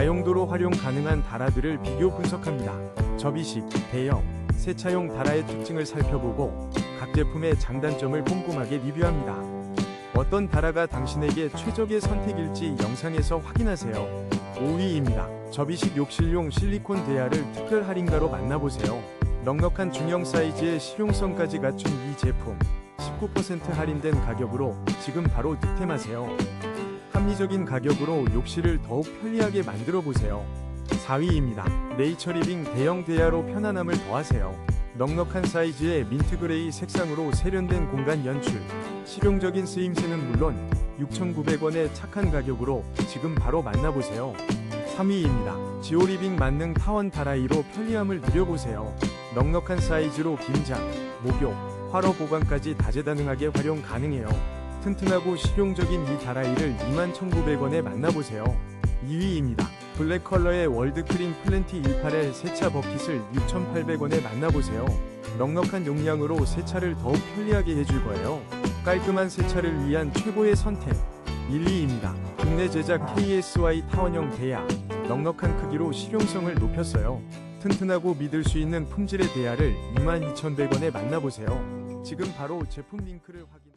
다용도로 활용 가능한 다라들을 비교 분석합니다. 접이식, 대형, 세차용 다라의 특징을 살펴보고 각 제품의 장단점을 꼼꼼하게 리뷰합니다. 어떤 다라가 당신에게 최적의 선택일지 영상에서 확인하세요. 5위입니다. 접이식 욕실용 실리콘 대야를 특별 할인가로 만나보세요. 넉넉한 중형 사이즈의 실용성까지 갖춘 이 제품 19% 할인된 가격으로 지금 바로 득템하세요. 합리적인 가격으로 욕실을 더욱 편리하게 만들어 보세요. 4위입니다. 네이처리빙 대형 대야로 편안함을 더하세요. 넉넉한 사이즈의 민트그레이 색상으로 세련된 공간 연출, 실용적인 쓰임새는 물론 6,900원의 착한 가격으로 지금 바로 만나보세요. 3위입니다. 지오리빙 만능 타원 다라이로 편리함을 누려보세요. 넉넉한 사이즈로 김장, 목욕, 화로 보관까지 다재다능하게 활용 가능해요. 튼튼하고 실용적인 이 다라이를 21,900원에 만나보세요. 2위입니다. 블랙 컬러의 월드 크림 플랜티 18L 세차 버킷을 6,800원에 만나보세요. 넉넉한 용량으로 세차를 더욱 편리하게 해줄 거예요. 깔끔한 세차를 위한 최고의 선택. 1, 2입니다. 국내 제작 KSY 타원형 대야. 넉넉한 크기로 실용성을 높였어요. 튼튼하고 믿을 수 있는 품질의 대야를 22,100원에 만나보세요. 지금 바로 제품 링크를 확인.